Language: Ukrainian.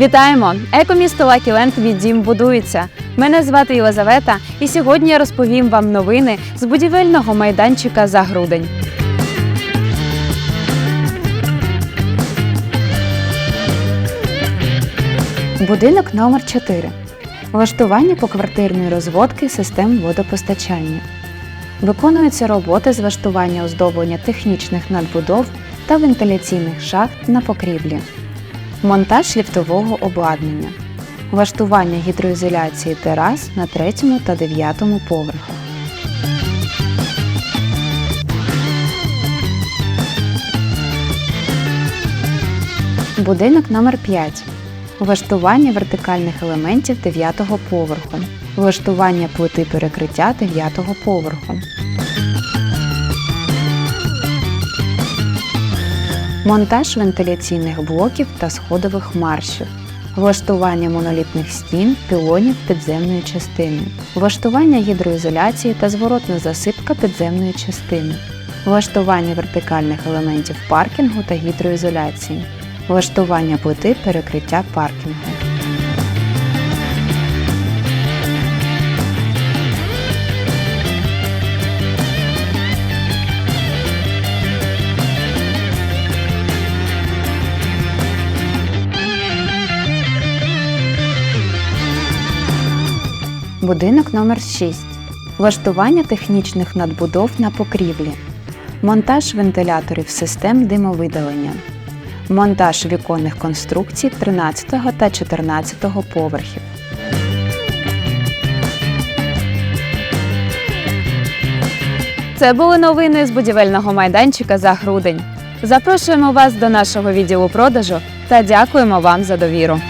Вітаємо! Екомісто Лакіленд від дім будується. Мене звати Єлизавета, і сьогодні я розповім вам новини з будівельного майданчика за грудень. Будинок номер 4 Влаштування поквартирної розводки систем водопостачання. Виконуються роботи з влаштування оздоблення технічних надбудов та вентиляційних шахт на покрівлі. Монтаж ліфтового обладнання. Влаштування гідроізоляції терас на третьому та дев'ятому поверхах. Будинок номер 5 Влаштування вертикальних елементів 9-го поверху. Влаштування плити перекриття 9-го поверху. Монтаж вентиляційних блоків та сходових маршів. Влаштування монолітних стін, пілонів підземної частини. Влаштування гідроізоляції та зворотна засипка підземної частини. Влаштування вертикальних елементів паркінгу та гідроізоляції. Влаштування плити перекриття паркінгу. Будинок номер 6 Влаштування технічних надбудов на покрівлі. Монтаж вентиляторів систем димовидалення. Монтаж віконних конструкцій 13 та 14 поверхів. Це були новини з будівельного майданчика за грудень. Запрошуємо вас до нашого відділу продажу та дякуємо вам за довіру.